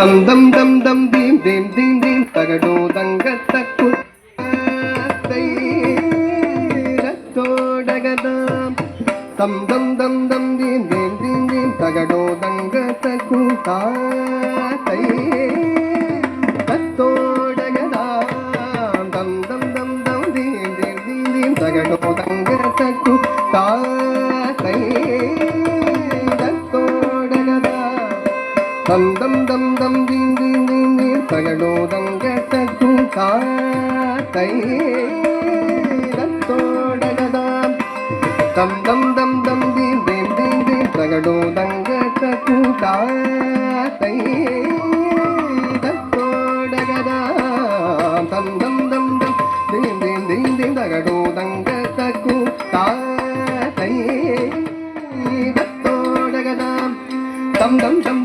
தம் தம் தம் தம் தீம் தீம் தீம் தீம் தகடோ தங்க தக்கு ரத்தோடகதாம். தம் தம் தம் தம் தீம் தீம் தீம் தீம் தகடோ தங்க தக்கு தாத்தை தம் தம் தம் தம் தீம் தீம் தீம் தீம் தகடோதங்க தக்கும் காத்தை ரத்தோடகதாம் தம் தம் தம் தம் தீம் தீம் தீம் தீம் தகடோதங்க தக்கும் காத்தை ரத்தோடகதாம் தம் தம் தம்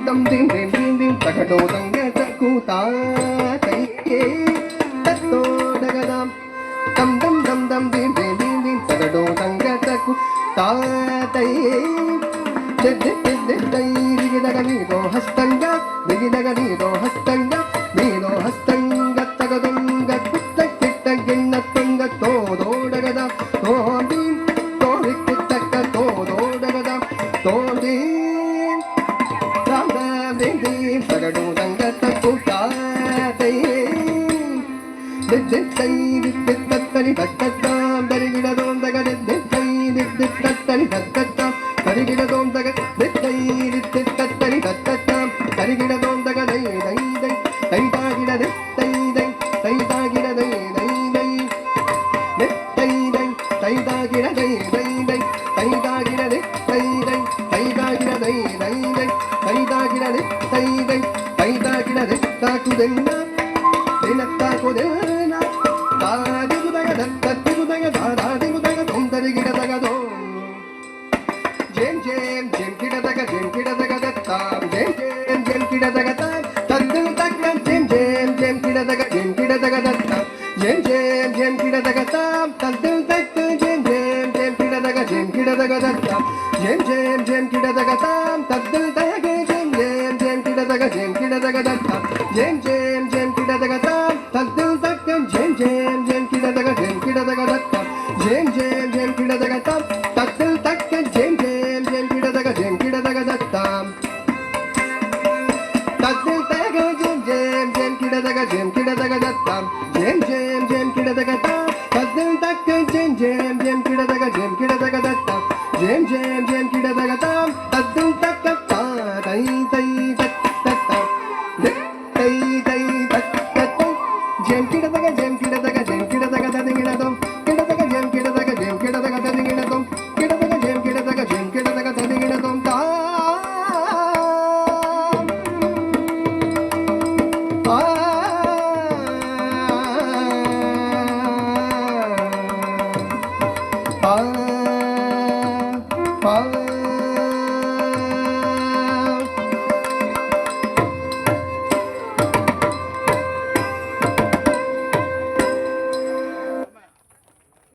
dim dim dim dim dim ta do dang ge ta ku ta tai ye ta do da ga dam dam dam dam dam dim dim dim dim ta do dang ge ta ku ta tai ye de de de de dai ri ge da ga ni do hastanga ri ge da ga ni do hastanga ni do hastanga ta ga dam ga ta ta ge na tong ga to do da ga dam to தத்தரி தத்தத்தாம் தருகிடதோம் தகதை தத்தரி தத்தத்தாம் தருகிடதோம் தகத்தை தத்தரி தத்தத்தாம் தருகிடதோம் தகதை தை தை தை தாகிடதை தை. தை தை தாகிடதை தை தை தை தை தை ಗಿಡರೆ ತೈದೈ ತೈದ ಗಿಡರೆ ತಾಕುದೆನ್ನ ನಿನತ್ತಾಕುದೆನ್ನ ತಾದಿ ಗುದಗ ದತ್ತತ್ತಿ ಗುದಗ ದಾದಾದಿ ಗುದಗ ತೊಂದರೆ ಗಿಡದಗದೋ ಜೇಮ್ ಜೇಮ್ ಜೇಮ್ ಗಿಡದಗ ಜೇಮ್ ಗಿಡದಗ ದತ್ತಾಂ ಜೇಮ್ ಜೇಮ್ ಜೇಮ್ ಗಿಡದಗ ತಾಂ ತದ್ದು ತಕ್ಕಂ ಜೇಮ್ ಜೇಮ್ ಜೇಮ್ ಗಿಡದಗ ಜೇಮ್ ಗಿಡದಗ ದತ್ತಾಂ ಜೇಮ್ ಜೇಮ್ ಜೇಮ್ ಗಿಡದಗ ತಾಂ ತದ್ದು ತಕ್ಕ ಜೇಮ್ ಜೇಮ್ ಜೇಮ್ ಗಿಡದಗ ಜೇಮ್ ಗಿಡದಗ ದತ್ತ கிடதக ஜேம் கிடதக தத்தம் ஜேம் ஜேம் ஜேம் கிடதக தாம் தத்தில் தக்கம் ஜேம் ஜேம் ஜேம் கிடதக ஜேம் கிடதக தத்தம் ஜேம் ஜேம் ஜேம் கிடதக தாம் தத்தில் தக்க ஜேம் ஜேம் ஜேம் கிடதக ஜேம் கிடதக தத்தாம் தத்தில் தக ஜேம் ஜேம் ஜேம் கிடதக ஜேம் கிடதக தத்தாம் ஜேம் ஜேம் ஜேம் கிடதக தாம் ஜெம் கிடதக ஜெம் கிடதக ஜெம் கிடதக ததிங்கிடதும் கிடதக ஜெம் கிடதக ஜெம் கிடதக ததிங்கிடதும் கிடதக ஜெம் கிடதக ஜெம் கிடதக ததிங்கிடதும் தாம் பா பா